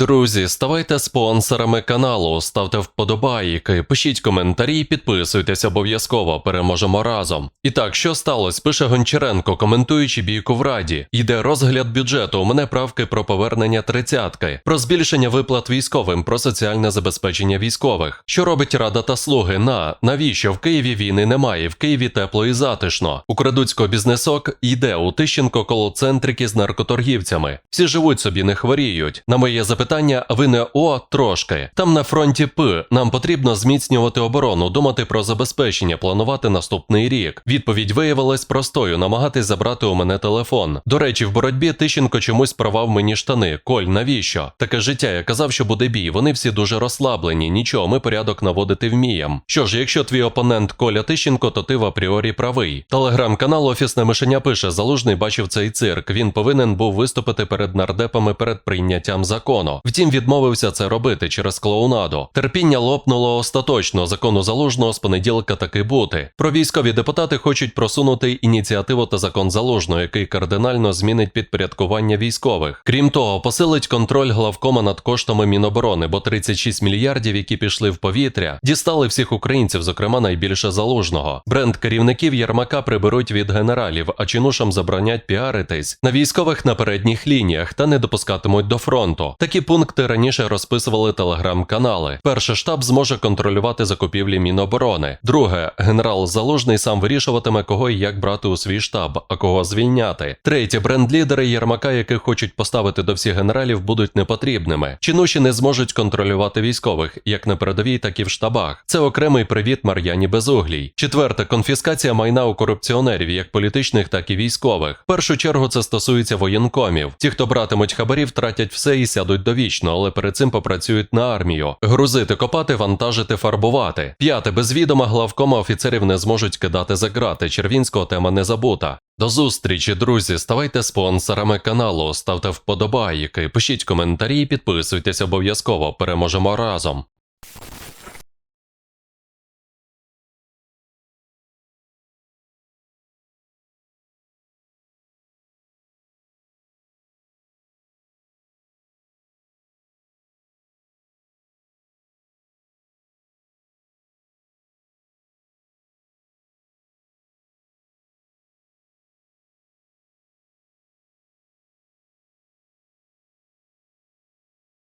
Друзі, ставайте спонсорами каналу, ставте вподобайки, пишіть коментарі, підписуйтесь обов'язково, переможемо разом. І так, що сталося? Пише Гончаренко, коментуючи бійку в Раді. Йде розгляд бюджету. У мене правки про повернення тридцятки, про збільшення виплат військовим, про соціальне забезпечення військових. Що робить Рада та слуги? На навіщо в Києві війни немає? В Києві тепло і затишно. У Крадуцько бізнесок йде у Тищенко коло центрики з наркоторгівцями. Всі живуть собі, не хворіють. На моє запитання, ви не о трошки. Там на фронті П. Нам потрібно зміцнювати оборону, думати про забезпечення, планувати наступний рік. Відповідь виявилась простою: намагатись забрати у мене телефон. До речі, в боротьбі Тищенко чомусь порвав мені штани. Коль, навіщо? Таке життя. Я казав, що буде бій. Вони всі дуже розслаблені. Нічого, ми порядок наводити вмієм. Що ж, якщо твій опонент Коля Тищенко, то ти в апріорі правий. Телеграм-канал Офісне мишеня пише: Залужний бачив цей цирк. Він повинен був виступити перед нардепами перед прийняттям закону. Втім, відмовився це робити через клоунаду. Терпіння лопнуло остаточно. Закону залужного з понеділка таки бути. Про військові депутати хочуть просунути ініціативу та закон залужного, який кардинально змінить підпорядкування військових. Крім того, посилить контроль главкома над коштами Міноборони, бо 36 мільярдів, які пішли в повітря, дістали всіх українців, зокрема найбільше залужного. Бренд керівників Єрмака приберуть від генералів, а чинушам заборонять піаритись на військових на передніх лініях та не допускатимуть до фронту. Такі пункти раніше розписували телеграм-канали. Перше штаб зможе контролювати закупівлі Міноборони. Друге, генерал Залужний сам вирішуватиме, кого і як брати у свій штаб, а кого звільняти. Третє, бренд-лідери Єрмака, яких хочуть поставити до всіх генералів, будуть непотрібними. Чинуші не зможуть контролювати військових, як на передовій, так і в штабах. Це окремий привіт Мар'яні Безуглій. Четверте, конфіскація майна у корупціонерів, як політичних, так і військових. В першу чергу це стосується воєнкомів. Ті, хто братимуть хабарів, втратять все і сядуть довічно, але перед цим попрацюють на армію. Грузити, копати, вантажити, фарбувати. П'яте, без відома главкома офіцерів не зможуть кидати за грати. Червінського тема не забута. До зустрічі, друзі. Ставайте спонсорами каналу, ставте вподобайки, пишіть коментарі, підписуйтесь обов'язково. Переможемо разом.